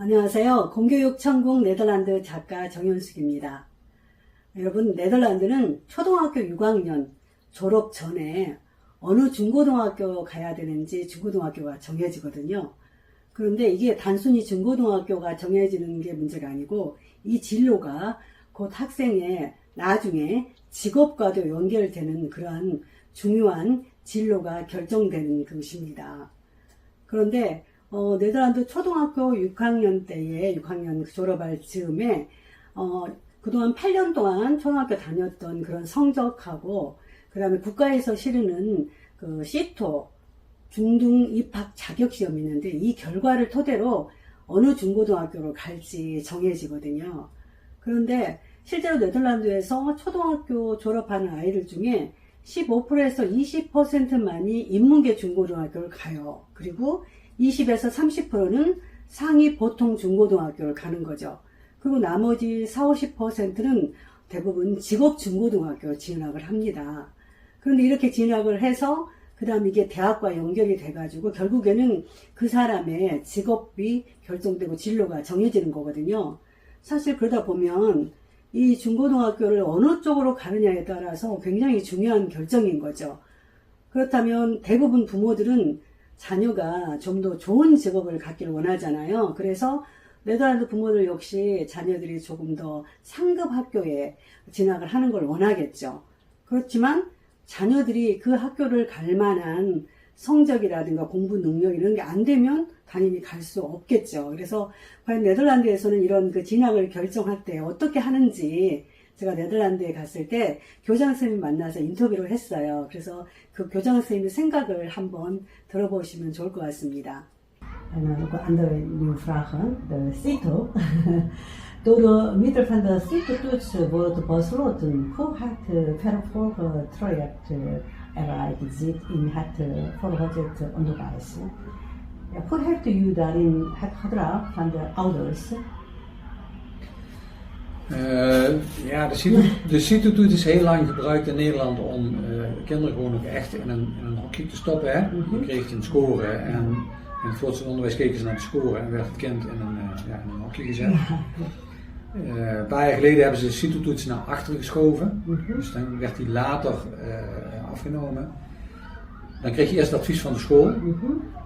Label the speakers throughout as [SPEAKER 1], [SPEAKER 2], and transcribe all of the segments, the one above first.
[SPEAKER 1] 안녕하세요. 공교육 천국 네덜란드 작가 정현숙입니다. 여러분, 네덜란드는 초등학교 6학년 졸업 전에 어느 중고등학교 가야 되는지 중고등학교가 정해지거든요. 그런데 이게 단순히 중고등학교가 정해지는 게 문제가 아니고 이 진로가 곧 학생의 나중에 직업과도 연결되는 그러한 중요한 진로가 결정되는 것입니다. 그런데 어, 네덜란드 초등학교 6학년 때에 6학년 졸업할 즈음에 어, 그동안 8년 동안 초등학교 다녔던 그런 성적하고 그 다음에 국가에서 실으는 그 시토 중등 입학 자격 시험이 있는데 이 결과를 토대로 어느 중고등학교로 갈지 정해지거든요. 그런데 실제로 네덜란드에서 초등학교 졸업하는 아이들 중에 15%에서 20%만이 인문계 중고등학교를 가요. 그리고 20에서 30%는 상위 보통 중고등학교를 가는 거죠. 그리고 나머지 4, 50%는 대부분 직업 중고등학교 진학을 합니다. 그런데 이렇게 진학을 해서 그 다음 이게 대학과 연결이 돼가지고 결국에는 그 사람의 직업이 결정되고 진로가 정해지는 거거든요. 사실 그러다 보면 이 중고등학교를 어느 쪽으로 가느냐에 따라서 굉장히 중요한 결정인 거죠. 그렇다면 대부분 부모들은 자녀가 좀 더 좋은 직업을 갖기를 원하잖아요. 그래서 네덜란드 부모들 역시 자녀들이 조금 더 상급 학교에 진학을 하는 걸 원하겠죠. 그렇지만 자녀들이 그 학교를 갈 만한 성적이라든가 공부 능력 이런 게 안 되면 당연히 갈 수 없겠죠. 그래서 과연 네덜란드에서는 이런 그 진학을 결정할 때 어떻게 하는지 제가 네덜란드에 갔을 때 교장 선생님 만나서 인터뷰를 했어요. 그래서 그 교장 선생님의 생각을 한번 들어보시면 좋을 것 같습니다.
[SPEAKER 2] En ook andere nieuwe vragen. De CITO. Door middel van de CITO-toets wordt besloten hoe het vervolgtraject eruit ziet in het voortgezet onderwijs. Hoe heeft u daarin het gedrag van de ouders?
[SPEAKER 3] Eh, ja, de CITO- de is heel lang gebruikt in Nederland om eh, kinderen gewoon ook echt in een, in een hokje te stoppen. Hè? Je kreeg een score en in het voortgezet onderwijs keken ze naar de score en werd het kind in een, eh, ja, in een hokje gezet. Een paar jaar geleden hebben ze de CITO-toets naar achteren geschoven. Dus dan werd die later afgenomen. Dan kreeg je eerst advies van de school.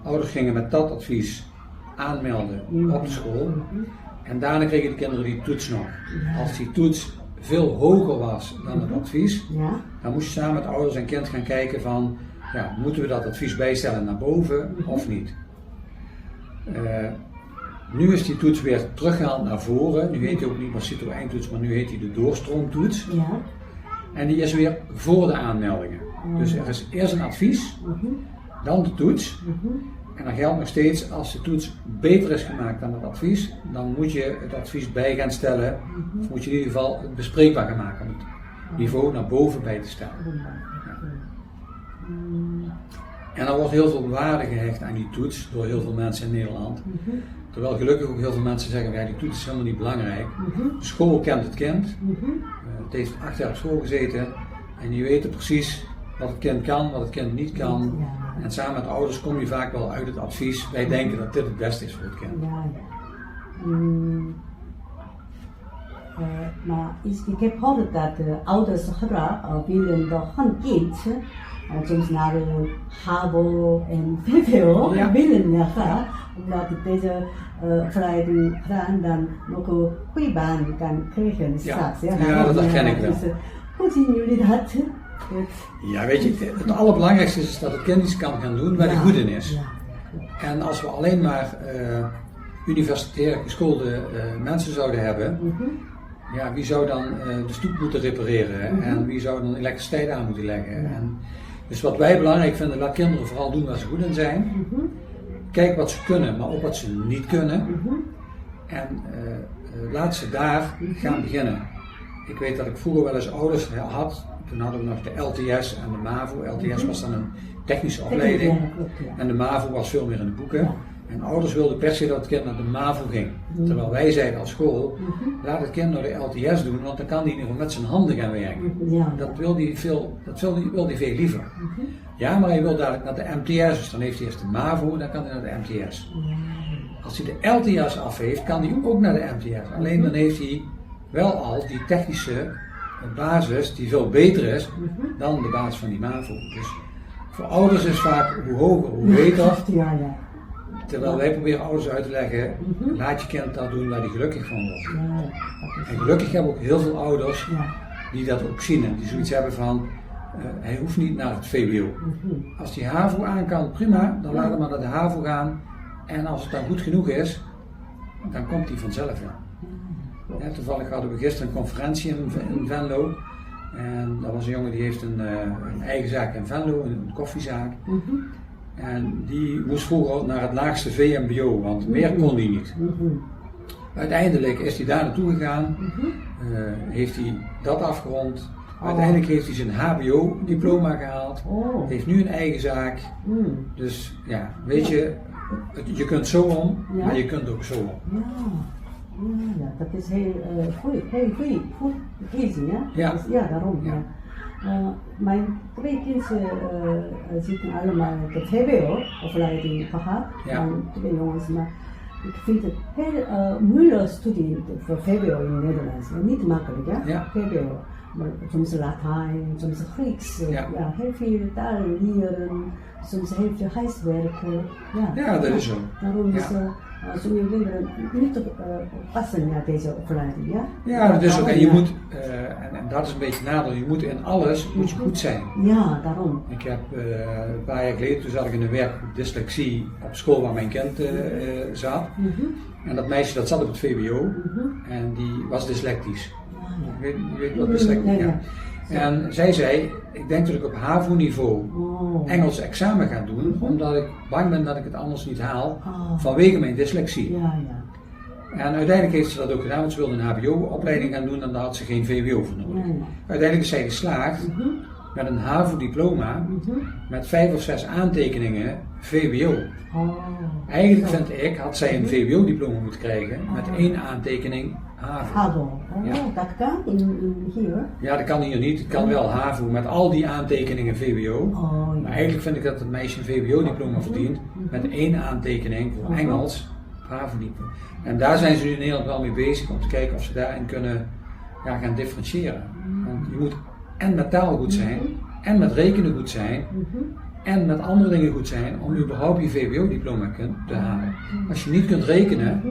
[SPEAKER 3] Ouders gingen met dat advies aanmelden op de school. En daarna kregen de kinderen die toets nog. Als die toets veel hoger was dan het advies,
[SPEAKER 2] Ja.
[SPEAKER 3] dan moest je samen met ouders en kind gaan kijken van, ja, moeten we dat advies bijstellen naar boven of niet? Eh, nu is die toets weer teruggehaald naar voren. Nu heet die ook niet meer CITO eindtoets, maar nu heet die de doorstroomtoets.
[SPEAKER 2] Ja.
[SPEAKER 3] En die is weer voor de aanmeldingen. Dus er is eerst een advies, dan de toets. En dan geldt nog steeds, als de toets beter is gemaakt dan het advies, dan moet je het advies bij gaan stellen. Of moet je in ieder geval het bespreekbaar gaan maken om het niveau naar boven bij te stellen. En er wordt heel veel waarde gehecht aan die toets door heel veel mensen in Nederland. Terwijl gelukkig ook heel veel mensen zeggen, ja, die toets is helemaal niet belangrijk. De school kent het kind. Eh, het heeft acht jaar op school gezeten. En die weten precies wat het kind kan, wat het kind niet kan. En samen met ouders kom je vaak wel uit het advies. Wij denken dat dit het beste is voor het kind.
[SPEAKER 2] Ja, ja. Mm. Eh, maar is- ik heb gehoord dat de ouders graag uh, willen dat hun kind uh, soms naar de HAVO en VWO
[SPEAKER 3] Ja.
[SPEAKER 2] willen ja, graag, omdat deze uh, vrijheid gaan dan nog een goede baan kan krijgen straks.
[SPEAKER 3] Ja, dat herken ik wel.
[SPEAKER 2] Dus, uh, hoe zien jullie dat?
[SPEAKER 3] Ja, weet je, het allerbelangrijkste is dat het kind iets kan gaan doen waar hij goed in is. En als we alleen maar eh, universitair geschoolde eh, mensen zouden hebben,
[SPEAKER 2] Mhm.
[SPEAKER 3] ja, wie zou dan eh, de stoep moeten repareren en wie zou dan elektriciteit aan moeten leggen? En, dus wat wij belangrijk vinden, laat kinderen vooral doen waar ze goed in zijn. Kijk wat ze kunnen, maar ook wat ze niet kunnen. En laat ze daar gaan beginnen. Ik weet dat ik vroeger wel eens ouders had. Toen hadden we nog de LTS en de MAVO. LTS was dan een technische opleiding. En de MAVO was veel meer in de boeken. En ouders wilden per se dat het kind naar de MAVO ging. Terwijl wij zeiden als school, laat het kind naar de LTS doen, want dan kan hij in ieder geval met zijn handen gaan werken. Dat wil hij veel, dat wil hij, wil hij veel liever. Ja, maar hij wil dadelijk naar de MTS, dus dan heeft hij eerst de MAVO, dan kan hij naar de MTS. Als hij de LTS af heeft, kan hij ook naar de MTS. Alleen dan heeft hij wel al die technische eh, basis die veel beter is dan de basis van die MAVO. Dus voor ouders is vaak hoe hoger, hoe beter.
[SPEAKER 2] Ja, ja.
[SPEAKER 3] Terwijl wij proberen ouders uit te leggen, laat je kind dat doen waar hij gelukkig van wordt. En gelukkig hebben we ook heel veel ouders die dat ook zien en die zoiets hebben van, eh, hij hoeft niet naar het VWO.
[SPEAKER 2] Mhm.
[SPEAKER 3] Als die HAVO aan kan, prima, dan laat hem maar naar de HAVO gaan. En als het dan goed genoeg is, dan komt hij vanzelf aan. Ja, toevallig hadden we gisteren een conferentie in, in Venlo. En dat was een jongen die heeft een, eh, een eigen zaak in Venlo, een, koffiezaak.
[SPEAKER 2] Mhm.
[SPEAKER 3] En die moest vroeger naar het laagste VMBO, want meer kon hij niet.
[SPEAKER 2] Mhm.
[SPEAKER 3] Uiteindelijk is hij daar naartoe gegaan,
[SPEAKER 2] Mhm.
[SPEAKER 3] eh, heeft hij dat afgerond. Uiteindelijk heeft hij zijn HBO-diploma gehaald,
[SPEAKER 2] Oh.
[SPEAKER 3] heeft nu een eigen zaak.
[SPEAKER 2] Mm.
[SPEAKER 3] Dus ja, weet je, je kunt zo om,
[SPEAKER 2] Ja.
[SPEAKER 3] maar je kunt ook zo om.
[SPEAKER 2] Ja. Ja, dat is heel uh, goed, heel goed, goed kiezen, ja?
[SPEAKER 3] Ja.
[SPEAKER 2] Dus, ja, daarom.
[SPEAKER 3] Ja.
[SPEAKER 2] Eh, mijn twee kinderen eh, zitten allemaal de VWO-opleiding gehad.
[SPEAKER 3] Ja.
[SPEAKER 2] Twee jongens, maar ik vind het heel uh, moeilijk studie voor VWO in Nederland. Niet makkelijk, ja?
[SPEAKER 3] Ja.
[SPEAKER 2] VWO. Maar soms Latijn, soms Grieks, eh,
[SPEAKER 3] Ja.
[SPEAKER 2] ja. heel veel talen leren, soms heel veel huiswerken. Ja,
[SPEAKER 3] Ja, dat is zo.
[SPEAKER 2] Daarom is. Uh, als je kinderen niet uh, passen naar deze opleiding, ja?
[SPEAKER 3] Ja, dat is ook. En je moet, eh, en, en dat is een beetje nadeel, je moet in alles moet je goed zijn.
[SPEAKER 2] Ja, daarom.
[SPEAKER 3] Ik heb eh, een paar jaar geleden, toen zat ik in een werkgroep dyslexie op school waar mijn kind eh, eh, zat.
[SPEAKER 2] Mhm,
[SPEAKER 3] En dat meisje dat zat op het VWO
[SPEAKER 2] mhm.
[SPEAKER 3] en die was dyslectisch.
[SPEAKER 2] Ja,
[SPEAKER 3] Je weet, je weet wat dyslectisch is?
[SPEAKER 2] ja.
[SPEAKER 3] En zij zei, ik denk dat ik op HAVO-niveau
[SPEAKER 2] Oh.
[SPEAKER 3] Engels examen ga doen, omdat ik bang ben dat ik het anders niet haal
[SPEAKER 2] Ah.
[SPEAKER 3] vanwege mijn dyslexie.
[SPEAKER 2] Ja, ja.
[SPEAKER 3] En uiteindelijk heeft ze dat ook gedaan, want ze wilde een HBO-opleiding gaan doen en daar had ze geen VWO voor nodig. Uiteindelijk is zij geslaagd
[SPEAKER 2] Mhm,
[SPEAKER 3] met een HAVO-diploma
[SPEAKER 2] mhm.
[SPEAKER 3] met vijf of zes aantekeningen VWO.
[SPEAKER 2] Oh.
[SPEAKER 3] Eigenlijk vind ik, had zij een VWO-diploma moeten krijgen met één aantekening HAVO.
[SPEAKER 2] Hado. Oh,
[SPEAKER 3] Ja.
[SPEAKER 2] dat kan in, in hier.
[SPEAKER 3] Ja, dat kan hier niet. Het kan wel HAVO met al die aantekeningen VWO.
[SPEAKER 2] Oh,
[SPEAKER 3] Maar
[SPEAKER 2] ja.
[SPEAKER 3] eigenlijk vind ik dat het meisje een VWO-diploma verdient met één aantekening voor. Engels, HAVO-diploma. En daar zijn ze nu in Nederland wel mee bezig om te kijken of ze daarin kunnen ja, gaan differentiëren. Want je moet en met taal goed zijn, en met rekenen goed zijn, en met andere dingen goed zijn om überhaupt je VWO-diploma te halen. Als je niet kunt rekenen,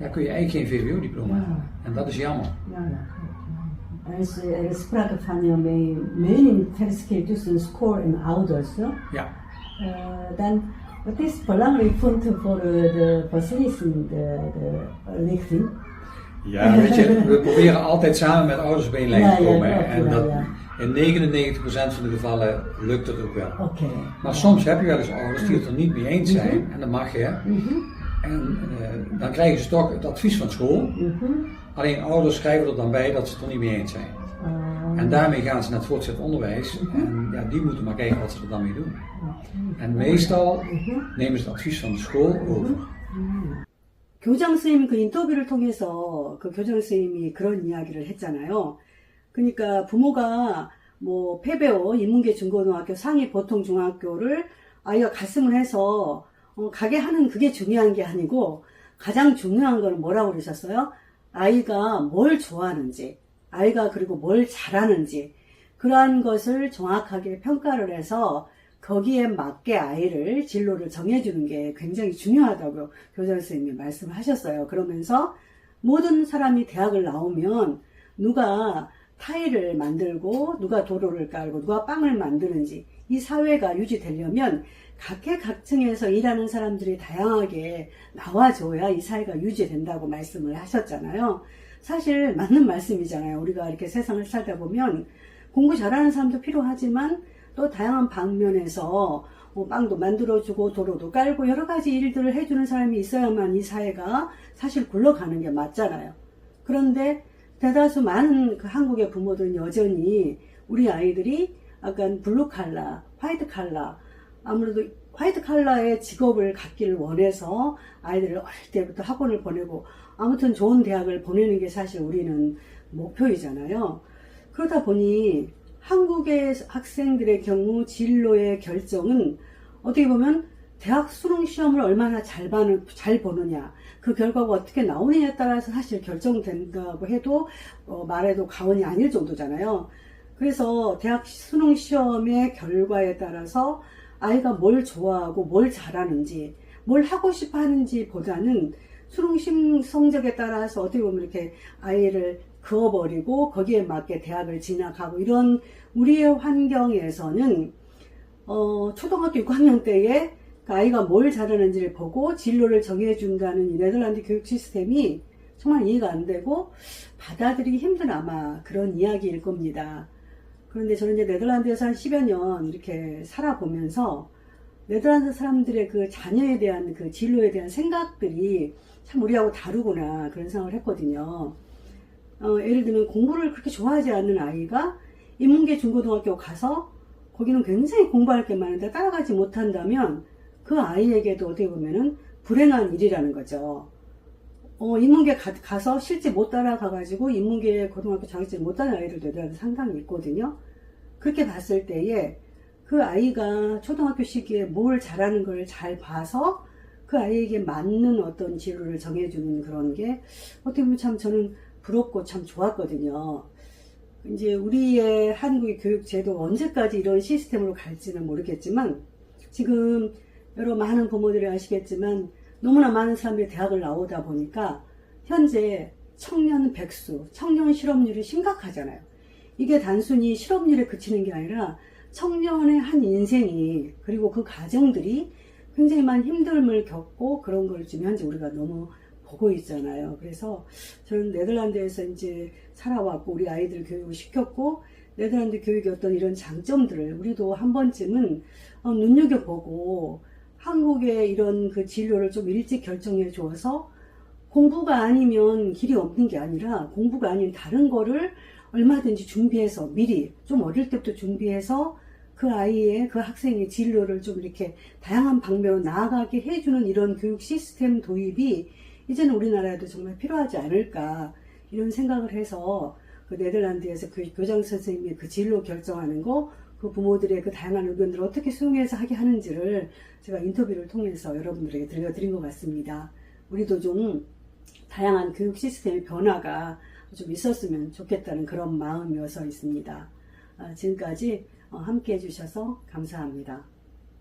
[SPEAKER 3] dan kun je eigenlijk geen VWO-diploma
[SPEAKER 2] Ja.
[SPEAKER 3] halen. En dat is jammer.
[SPEAKER 2] Ja, ja. Er is, er is sprake van je mee- meningsverschil tussen school en ouders. Ja?
[SPEAKER 3] Ja.
[SPEAKER 2] Eh, dan, het is belangrijk punt voor eh, de beslissing, de, de richting.
[SPEAKER 3] Ja, weet je, we proberen altijd samen met ouders op lijn
[SPEAKER 2] Ja,
[SPEAKER 3] te
[SPEAKER 2] ja,
[SPEAKER 3] komen. en
[SPEAKER 2] ja,
[SPEAKER 3] dat,
[SPEAKER 2] ja.
[SPEAKER 3] in 99% van de gevallen lukt het ook wel.
[SPEAKER 2] Oké.
[SPEAKER 3] Maar soms heb je wel eens ouders die het er niet mee eens zijn,
[SPEAKER 2] Mhm.
[SPEAKER 3] en dat mag je. En eh, dan krijgen ze toch het advies van school.
[SPEAKER 2] mhm.
[SPEAKER 3] Alleen ouders schrijven er dan bij dat ze het er niet mee eens zijn.
[SPEAKER 2] Eh,
[SPEAKER 3] En daarmee gaan ze naar het voortgezet onderwijs.
[SPEAKER 2] Mhm.
[SPEAKER 3] En ja, die moeten maar kijken wat ze er dan mee doen. En meestal
[SPEAKER 2] Mhm.
[SPEAKER 3] nemen ze het advies van de school over.
[SPEAKER 1] 교장 선생님 그 인터뷰를 통해서 그 교장 선생님이 그런 이야기를 했잖아요. 그러니까 부모가 뭐 폐배호 인문계 중고등학교 상위 보통 중학교를 아이가 갔으면 해서 어, 가게 하는 그게 중요한 게 아니고 가장 중요한 건 뭐라고 그러셨어요? 아이가 뭘 좋아하는지, 아이가 그리고 뭘 잘하는지 그러한 것을 정확하게 평가를 해서 거기에 맞게 아이를 진로를 정해주는 게 굉장히 중요하다고 교장 선생님이 말씀을 하셨어요. 그러면서 모든 사람이 대학을 나오면 누가 타일을 만들고 누가 도로를 깔고 누가 빵을 만드는지 이 사회가 유지되려면 각계각층에서 일하는 사람들이 다양하게 나와줘야 이 사회가 유지된다고 말씀을 하셨잖아요. 사실 맞는 말씀이잖아요. 우리가 이렇게 세상을 살다 보면 공부 잘하는 사람도 필요하지만 또 다양한 방면에서 뭐 빵도 만들어주고 도로도 깔고 여러 가지 일들을 해주는 사람이 있어야만 이 사회가 사실 굴러가는 게 맞잖아요. 그런데 대다수 많은 그 한국의 부모들은 여전히 우리 아이들이 약간 블루 칼라, 화이트 칼라, 아무래도 화이트 칼라의 직업을 갖기를 원해서 아이들을 어릴 때부터 학원을 보내고 아무튼 좋은 대학을 보내는 게 사실 우리는 목표이잖아요. 그러다 보니 한국의 학생들의 경우 진로의 결정은 어떻게 보면 대학 수능 시험을 얼마나 잘, 봐는, 잘 보느냐, 그 결과가 어떻게 나오느냐에 따라서 사실 결정된다고 해도 어, 말해도 과언이 아닐 정도잖아요. 그래서 대학 수능 시험의 결과에 따라서 아이가 뭘 좋아하고 뭘 잘하는지, 뭘 하고 싶어 하는지 보다는 수능 심 성적에 따라서 어떻게 보면 이렇게 아이를 그어버리고 거기에 맞게 대학을 진학하고 이런 우리의 환경에서는 어, 초등학교 6학년 때에 그 아이가 뭘 잘하는지를 보고 진로를 정해준다는 이 네덜란드 교육 시스템이 정말 이해가 안 되고 받아들이기 힘든 아마 그런 이야기일 겁니다. 그런데 저는 이제 네덜란드에서 한 10여 년 이렇게 살아보면서 네덜란드 사람들의 그 자녀에 대한 그 진로에 대한 생각들이 참 우리하고 다르구나 그런 생각을 했거든요. 어, 예를 들면 공부를 그렇게 좋아하지 않는 아이가 인문계 중고등학교 가서 거기는 굉장히 공부할 게 많은데 따라가지 못한다면 그 아이에게도 어떻게 보면은 불행한 일이라는 거죠. 어, 인문계 가, 서 실제 못 따라가가지고 인문계 고등학교 자격증 못 따는 아이들도 네덜란드 상당히 있거든요. 그렇게 봤을 때에 그 아이가 초등학교 시기에 뭘 잘하는 걸 잘 봐서 그 아이에게 맞는 어떤 진로를 정해주는 그런 게 어떻게 보면 참 저는 부럽고 참 좋았거든요. 이제 우리의 한국의 교육 제도 언제까지 이런 시스템으로 갈지는 모르겠지만 지금 여러 많은 부모들이 아시겠지만 너무나 많은 사람들이 대학을 나오다 보니까 현재 청년 백수, 청년 실업률이 심각하잖아요. 이게 단순히 실업률에 그치는 게 아니라 청년의 한 인생이 그리고 그 가정들이 굉장히 많은 힘듦을 겪고 그런 걸 지금 현재 우리가 너무 보고 있잖아요. 그래서 저는 네덜란드에서 이제 살아왔고 우리 아이들 교육을 시켰고 네덜란드 교육의 어떤 이런 장점들을 우리도 한 번쯤은 어, 눈여겨보고 한국의 이런 그 진로를 좀 일찍 결정해 주어서 공부가 아니면 길이 없는 게 아니라 공부가 아닌 다른 거를 얼마든지 준비해서 미리 좀 어릴 때부터 준비해서 그 아이의 그 학생의 진로를 좀 이렇게 다양한 방면으로 나아가게 해주는 이런 교육 시스템 도입이 이제는 우리나라에도 정말 필요하지 않을까 이런 생각을 해서 그 네덜란드에서 그 교장 선생님이 그 진로 결정하는 거, 그 부모들의 그 다양한 의견들을 어떻게 수용해서 하게 하는지를 제가 인터뷰를 통해서 여러분들에게 들려드린 것 같습니다. 우리도 좀 다양한 교육 시스템의 변화가 좀 있었으면 좋겠다는 그런 마음이어서 있습니다. 아, 지금까지 어, 함께 해주셔서 감사합니다.